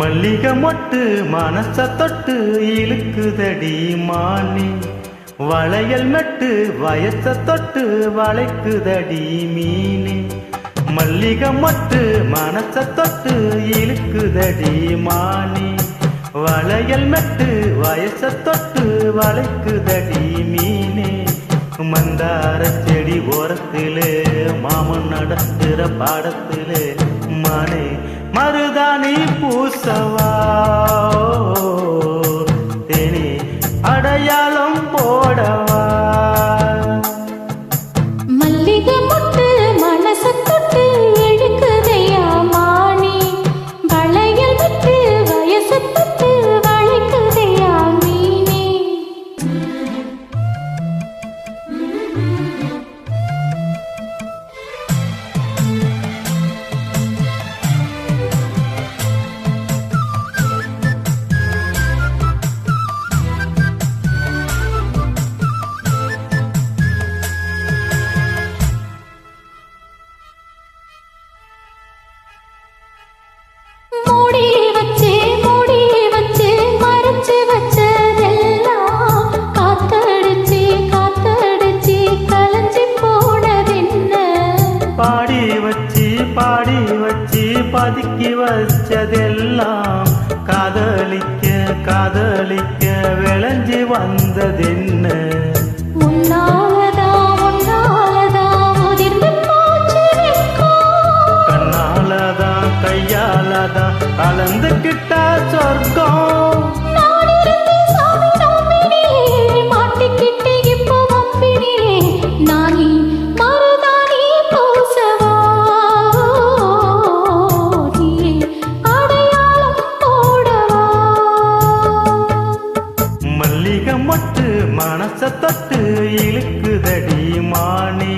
மல்லிகை மொட்டு மனச தொட்டு இழுக்குதடி மானி. வளையல் மெட்டு வயச தொட்டு வளைக்குதடி மீனி. மல்லிகை மொட்டு மனச தொட்டு இழுக்குதடி மானி. வளையல் மெட்டு வயச தொட்டு வளைக்குதடி மீனே. மந்தார செடி ஓரத்திலே மாமன் நடத்துற பாடத்திலே மானே மருதானி பூசவா. தேனி அடையாளம் போடவா. மல்லிகை பாடி வச்சு பாடி வச்சு பதுக்கி வச்சதெல்லாம் காதலிக்க காதலிக்க விளைஞ்சு வந்ததென்ன? கண்ணாலதான் கையாலதான் கலந்துக்கிட்டா சொர்க்கம். மனச தொட்டு இழுக்குதடி மானி.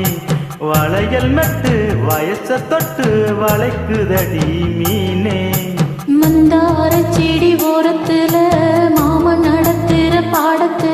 வளையல் மெட்டு வயச தொட்டு வளைக்குதடி மீனே. மந்தார செடி ஓரத்துல மாமன் நடத்துற பாடத்துல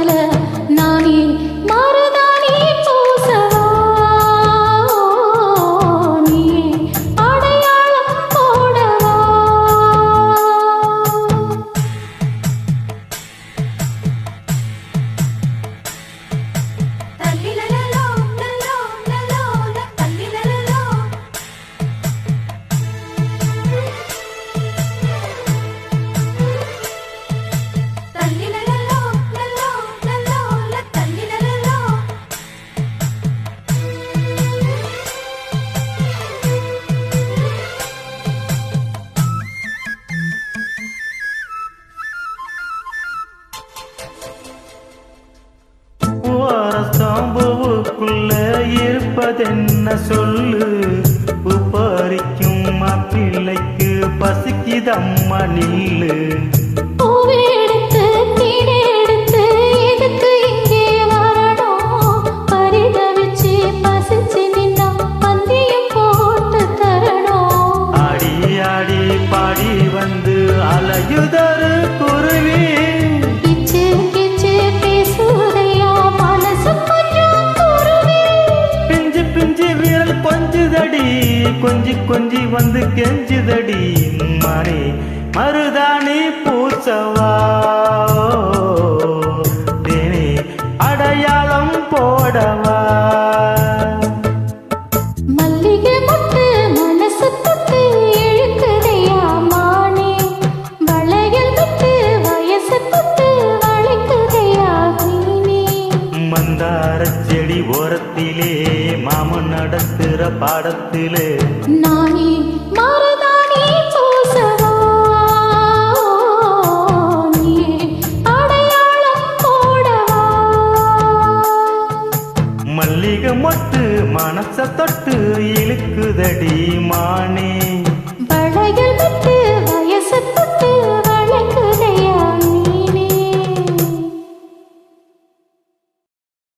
இருப்பதென்ன சொல்லு? பூ பறிக்கும் மாப்பிள்ளைக்கு பசிக்குதம்மா நில்லு. கொஞ்சி கொஞ்சி வந்து கெஞ்சுதடி மாறே மருதாணி பூசவா தேனே அடையாளம் போடவா நடத்துற பாடத்திலே. நானே மல்லிகை மொட்டு மனச தொட்டு இழுக்குதடி மானே.